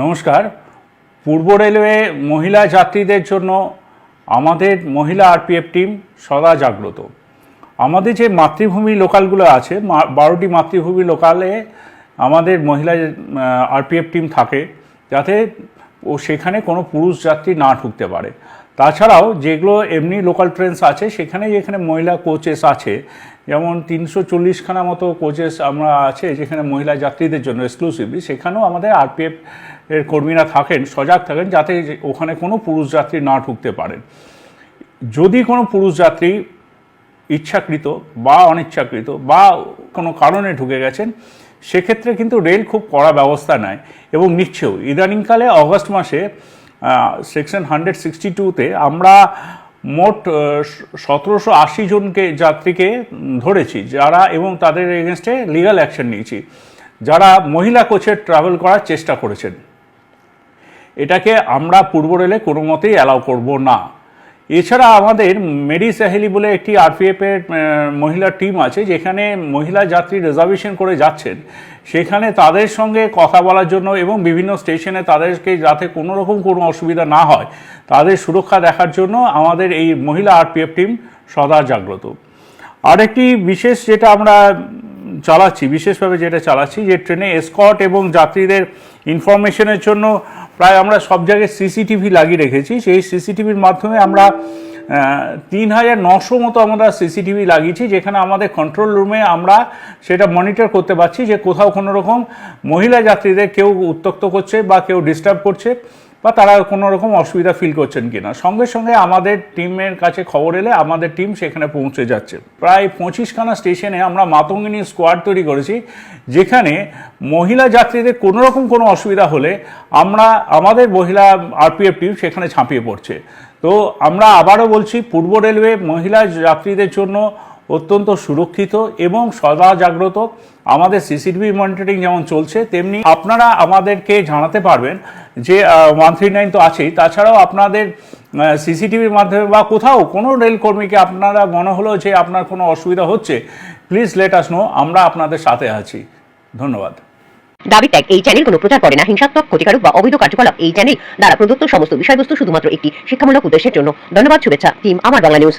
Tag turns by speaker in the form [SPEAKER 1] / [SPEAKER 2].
[SPEAKER 1] নমস্কার। পূর্ব রেলওয়ে মহিলা যাত্রীদের জন্য আমাদের মহিলা আরপিএফ টিম সদা জাগ্রত। আমাদের যে মাতৃভূমি লোকালগুলো আছে বারোটি মাতৃভূমি লোকালে আমাদের মহিলা আরপিএফ টিম থাকে, যাতে ও সেখানে কোনো পুরুষ যাত্রী না ঢুকতে পারে। তাছাড়াও যেগুলো এমনি লোকাল ট্রেনস আছে, সেখানে যেখানে মহিলা কোচেস আছে যেমন তিনশো চল্লিশখানা মতো কোচেস আমরা আছে যেখানে মহিলা যাত্রীদের জন্য এক্সক্লুসিভলি সেখানেও আমাদের আরপিএফ এর কর্মীরা থাকেন, সজাগ থাকেন যাতে ওখানে কোনো পুরুষ যাত্রী না ঢুকতে পারেন যদি কোনো পুরুষ যাত্রী ইচ্ছাকৃত বা অনিচ্ছাকৃত বা কোনো কারণে ঢুকে গেছেন, সেক্ষেত্রে কিন্তু রেল খুব কড়া ব্যবস্থা নেয় এবং নিচ্ছেও। ইদানিংকালে অগস্ট মাসে সেকশন হান্ড্রেড সিক্সটি টুতে আমরা মোট সতেরোশো আশি জনকে যাত্রীকে ধরেছি যারা এবং তাদের এগেনস্টে লিগাল অ্যাকশন নিয়েছি। যারা মহিলা কোচের ট্রাভেল করার চেষ্টা করেছেন। এটাকে আমরা পূর্ব রেলে কোনো মতেই অ্যালাউ করব না। এছাড়া আমাদের মেরি সাহেলি বলে একটি আরপিএফ এর মহিলা টিম আছে, যেখানে মহিলা যাত্রী রিজার্ভেশন করে যাচ্ছেন। সেখানে তাদের সঙ্গে কথা বলার জন্য এবং বিভিন্ন স্টেশনে তাদেরকে যাতে কোনো রকম কোনো অসুবিধা না হয়, তাদের সুরক্ষা দেখার জন্য আমাদের এই মহিলা আরপিএফ টিম সদা জাগ্রত। আরেকটি বিশেষ যেটা আমরা চালাচ্ছি, বিশেষভাবে যেটা চালাচ্ছি, যে ট্রেনে এসকট এবং যাত্রীদের ইনফরমেশনের জন্য প্রায় আমরা সব জায়গায় সিসিটিভি লাগিয়ে রেখেছি। সেই সিসিটিভির মাধ্যমে আমরা তিন হাজার নশো মতো আমরা সিসিটিভি লাগিয়েছি, যেখানে আমাদের কন্ট্রোল রুমে আমরা সেটা মনিটর করতে পারছি যে কোথাও কোনো রকম মহিলা যাত্রীদের কেউ উত্তক্ত করছে বা কেউ ডিস্টার্ব করছে। বা তারা কোনো রকম অসুবিধা ফিল করছেন কিনা। সঙ্গে সঙ্গে আমাদের টিমের কাছে খবর এলে আমাদের টিম সেখানে পৌঁছে যাচ্ছে। প্রায় পঁচিশখানা স্টেশনে আমরা মাতঙ্গিনী স্কোয়াড তৈরি করেছি, যেখানে মহিলা যাত্রীদের কোনো রকম কোনো অসুবিধা হলে আমরা, আমাদের মহিলা আরপিএফ টিম সেখানে ঝাঁপিয়ে পড়ছে। তো আমরা আবারও বলছি, পূর্ব রেলওয়ে মহিলা যাত্রীদের জন্য অত্যন্ত সুরক্ষিত এবং সদা জাগ্রত। আমাদের সিসিটিভি মনিটরিং যেমন চলছে, তেমনি আপনারা আমাদেরকে জানাতে পারবেন যে ওয়ান থ্রি নাইন তো আছেই। তাছাড়াও আপনাদের সিসিটিভির মাধ্যমে বা কোথাও কোনো রেল কর্মীকে আপনারা মনে হলো যে আপনার কোনো অসুবিধা হচ্ছে প্লিজ লেট আস নো আমরা আপনাদের সাথে আছি। ধন্যবাদ।
[SPEAKER 2] দাবি ত্যাগ এই চ্যানেল কোনো প্রচার করে না। হিংসাত্মক, ক্ষতিকারক বা অবৈধ কার্যকলাপ, এই চ্যানেল দ্বারা প্রদত্ত সমস্ত বিষয়বস্তু শুধুমাত্র একটি শিক্ষামূলক উদ্দেশ্যের জন্য। ধন্যবাদ, শুভেচ্ছা টিম আমার বাংলা নিউজ